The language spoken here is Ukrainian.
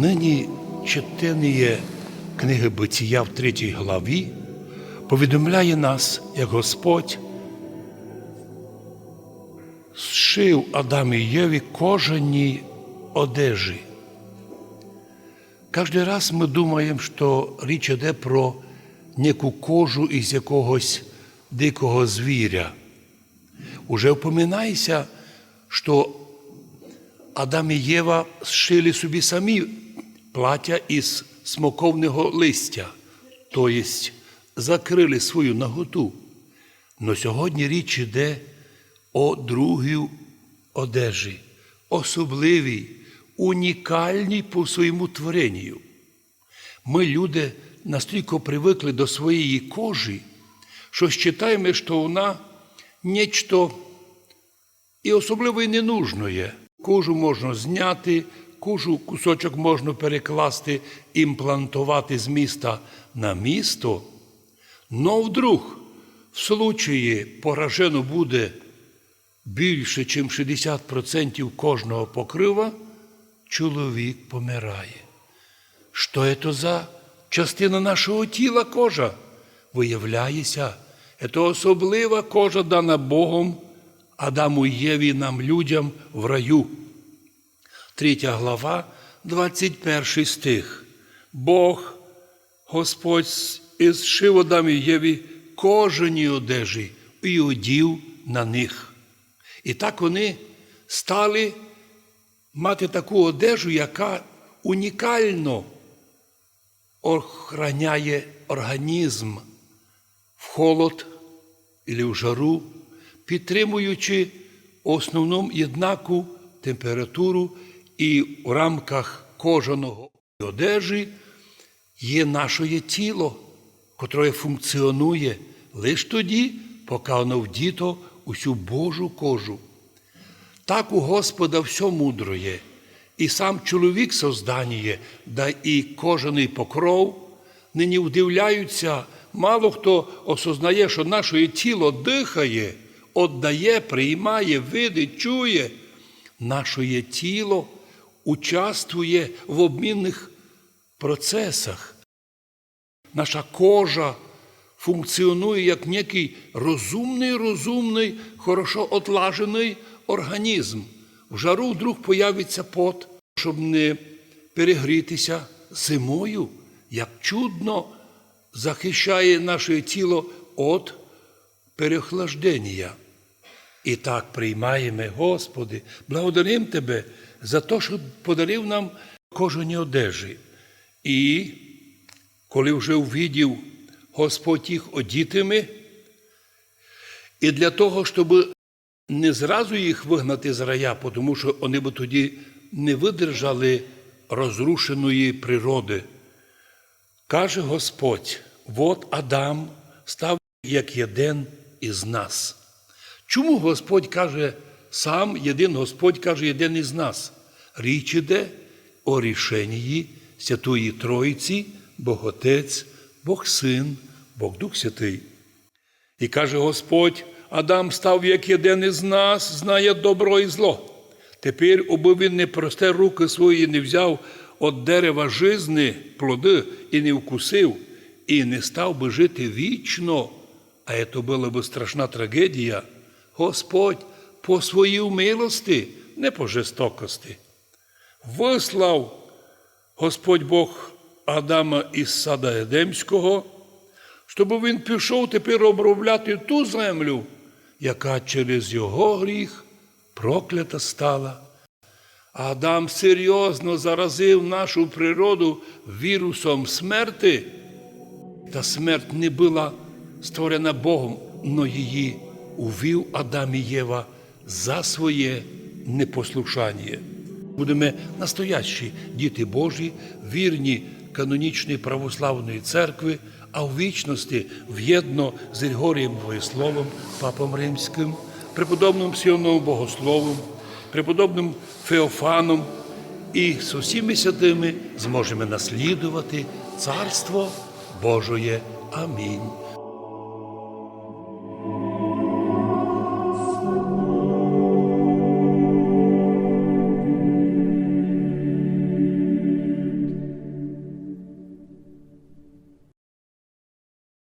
Нині читання книги Битія в третій главі повідомляє нас, як Господь зшив Адам і Єві кожані одежі. Кожен раз ми думаємо, що річ йде про неку кожу із якогось дикого звіря. Уже впоминається, що Адам і Єва зшили собі самі плаття із смоковного листя, тобто закрили свою наготу. Но сьогодні річ йде о другій одежі, особливій, унікальній по своєму творенню. Ми, люди, настільки привикли до своєї кожі, що вважаємо, що вона нечто і особливо і не нужно є. Кожу можна зняти, кожу кусочок можна перекласти, імплантувати з міста на місто. Но вдруг, в случаї поражено буде більше, ніж 60% кожного покрива, чоловік помирає. Що це за частина нашого тіла кожа? Виявляється, це особлива кожа дана Богом Адаму Єві нам людям в раю. Третя глава, 21 стих. Бог, Господь із шив Адам і Єві кожані одежі і одів на них. І так вони стали мати таку одежу, яка унікально охороняє організм в холод і в жару, підтримуючи основну єднаку температуру і в рамках кожаного одежі є наше тіло, котре функціонує лише тоді, поки воно вдіто усю Божу кожу. Так у Господа все мудроє, і сам чоловік создання, да і кожаний покров, нині вдивляються, мало хто осознає, що наше тіло дихає, отдає, приймає, видить, чує. Наше тіло участвує в обмінних процесах. Наша кожа функціонує як некий розумний, розумний, хорошо отлажений організм. В жару вдруг появиться пот, щоб не перегрітися зимою, як чудно захищає наше тіло від переохлаждення. І так приймаємо, Господи, благодарим Тебе за те, що подарив нам кожані одежі. І коли вже увидів Господь їх одітими, і для того, щоб не зразу їх вигнати з рая, тому що вони б тоді не видержали розрушеної природи. Каже Господь: от Адам став як єдин із нас. Чому Господь каже сам, єдин Господь каже єдин із нас? Річ іде о рішенні Святої Троїці, Бог Отець, Бог Син, Бог Дух Святий. І каже Господь, Адам став як єдин із нас, знає добро і зло. Тепер, аби він не просте руки свої не взяв від дерева жизни плоди і не вкусив, і не став би жити вічно, а це була би страшна трагедія, Господь по своїй милості, не по жестокості. Вислав Господь Бог Адама із сада Едемського, щоб він пішов тепер обробляти ту землю, яка через його гріх проклята стала. Адам серйозно заразив нашу природу вірусом смерти, та смерть не була створена Богом, но її увів Адам і Єва за своє непослушання. Будемо настоящі діти Божі, вірні канонічної православної церкви, а в вічності в'єдно з Григорієм Воєсловом, Папом Римським, преподобним Сіоновим Богословом, преподобним Феофаном і з усіми святими зможемо наслідувати Царство Божоє. Амінь.